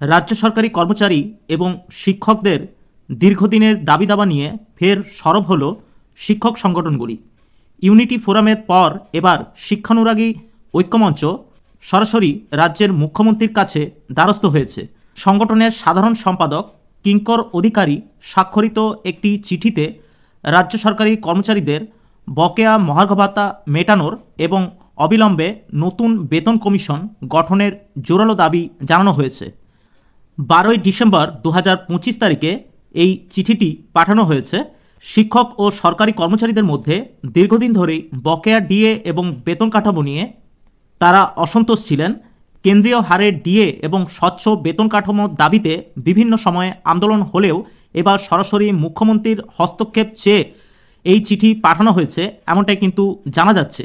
রাজ্য সরকারি কর্মচারী এবং শিক্ষকদের দীর্ঘদিনের দাবি দাবা নিয়ে ফের সরব হল শিক্ষক সংগঠনগুলি। ইউনিটি ফোরামের পর এবার শিক্ষানুরাগী ঐক্যমঞ্চ সরাসরি রাজ্যের মুখ্যমন্ত্রীর কাছে দ্বারস্থ হয়েছে। সংগঠনের সাধারণ সম্পাদক কিঙ্কর অধিকারী স্বাক্ষরিত একটি চিঠিতে রাজ্য সরকারি কর্মচারীদের বকেয়া মহার্ঘ ভাতা মেটানোর এবং অবিলম্বে নতুন বেতন কমিশন গঠনের জোরালো দাবি জানানো হয়েছে। বারোই ডিসেম্বর দু তারিখে এই চিঠিটি পাঠানো হয়েছে। শিক্ষক ও সরকারি কর্মচারীদের মধ্যে দীর্ঘদিন ধরেই বকেয়া ডিএ এবং বেতন কাঠামো নিয়ে তারা অসন্তোষ ছিলেন। কেন্দ্রীয় হারে ডিএ এবং স্বচ্ছ বেতন কাঠামোর দাবিতে বিভিন্ন সময়ে আন্দোলন হলেও এবার সরাসরি মুখ্যমন্ত্রীর হস্তক্ষেপ চেয়ে এই চিঠি পাঠানো হয়েছে, এমনটাই কিন্তু জানা যাচ্ছে।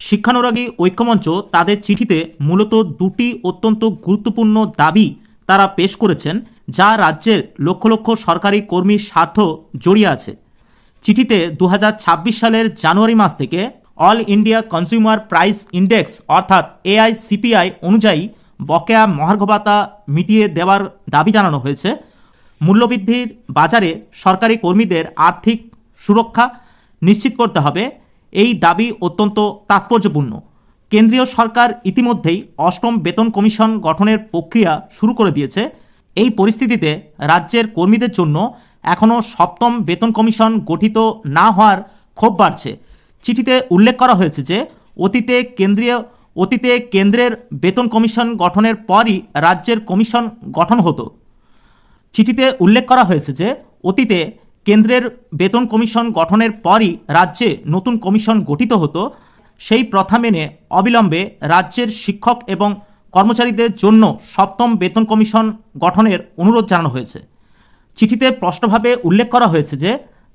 শিক্ষানুরাগী ঐক্যমঞ্চ তাদের চিঠিতে মূলত দুটি অত্যন্ত গুরুত্বপূর্ণ দাবি তারা পেশ করেছেন, যা রাজ্যের লক্ষ লক্ষ সরকারি কর্মীর স্বার্থ জড়িয়ে আছে। চিঠিতে দু হাজার ছাব্বিশ সালের জানুয়ারি মাস থেকে all India consumer price index অর্থাৎ এআইসিপিআই অনুযায়ী বকেয়া মহার্ঘ ভাতা মিটিয়ে দেওয়ার দাবি জানানো হয়েছে। মূল্যবৃদ্ধির বাজারে সরকারি কর্মীদের আর্থিক সুরক্ষা নিশ্চিত করতে হবে। এই দাবি অত্যন্ত তাৎপর্যপূর্ণ। কেন্দ্রীয় সরকার ইতিমধ্যেই অষ্টম বেতন কমিশন গঠনের প্রক্রিয়া শুরু করে দিয়েছে। এই পরিস্থিতিতে রাজ্যের কর্মীদের জন্য এখনও সপ্তম বেতন কমিশন গঠিত না হওয়ার ক্ষোভ বাড়ছে। চিঠিতে উল্লেখ করা হয়েছে যে, অতীতে কেন্দ্রীয়, অতীতে কেন্দ্রের বেতন কমিশন গঠনের পরই রাজ্যের কমিশন গঠন হতো। চিঠিতে উল্লেখ করা হয়েছে যে, অতীতে কেন্দ্রের বেতন কমিশন গঠনের পরই রাজ্যে নতুন কমিশন গঠিত হতো। সেই প্রথা মেনে অবিলম্বে রাজ্যের শিক্ষক এবং কর্মচারীদের জন্য সপ্তম বেতন কমিশন গঠনের অনুরোধ জানানো হয়েছে। চিঠিতে স্পষ্টভাবে উল্লেখ করা হয়েছে যে,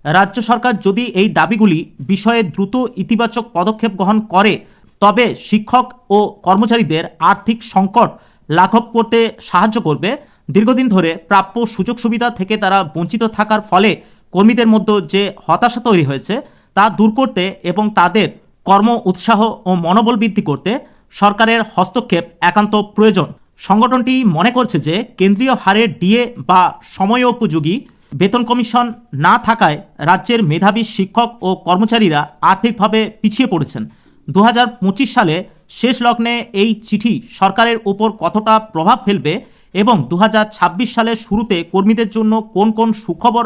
রাজ্য সরকার যদি এই দাবিগুলি বিষয়ে দ্রুত ইতিবাচক পদক্ষেপ গ্রহণ করে, তবে শিক্ষক ও কর্মচারীদের আর্থিক সংকট লাঘব করতে সাহায্য করবে। দীর্ঘদিন ধরে প্রাপ্য সুযোগ সুবিধা থেকে তারা বঞ্চিত থাকার ফলে কর্মীদের মধ্যে যে হতাশা তৈরি হয়েছে, তা দূর করতে এবং তাদের কর্ম, উৎসাহ ও মনোবল বৃদ্ধি করতে সরকারের হস্তক্ষেপ একান্ত প্রয়োজন। সংগঠনটি মনে করছে যে কেন্দ্রীয় হারে ডিএ বা সময়োপযোগী বেতন কমিশন না থাকায় রাজ্যের মেধাবী শিক্ষক ও কর্মচারীরা আর্থিকভাবে পিছিয়ে পড়েছেন। দু হাজার পঁচিশ সালে শেষ লগ্নে এই চিঠি সরকারের উপর কতটা প্রভাব ফেলবে এবং দু হাজার ছাব্বিশ সালের শুরুতে কর্মীদের জন্য কোন কোন সুখবর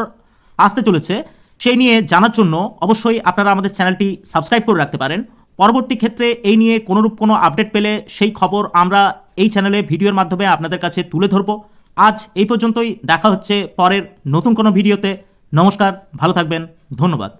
আসতে চলেছে সেই নিয়ে জানার জন্য অবশ্যই আপনারা আমাদের চ্যানেলটি সাবস্ক্রাইব করে রাখতে পারেন। পরবর্তী ক্ষেত্রে এই নিয়ে কোনোরূপ কোনো আপডেট পেলে সেই খবর আমরা এই চ্যানেলে ভিডিওর মাধ্যমে আপনাদের কাছে তুলে ধরব। আজ এই পর্যন্তই, দেখা হচ্ছে পরের নতুন কোনো ভিডিওতে। নমস্কার, ভালো থাকবেন, ধন্যবাদ।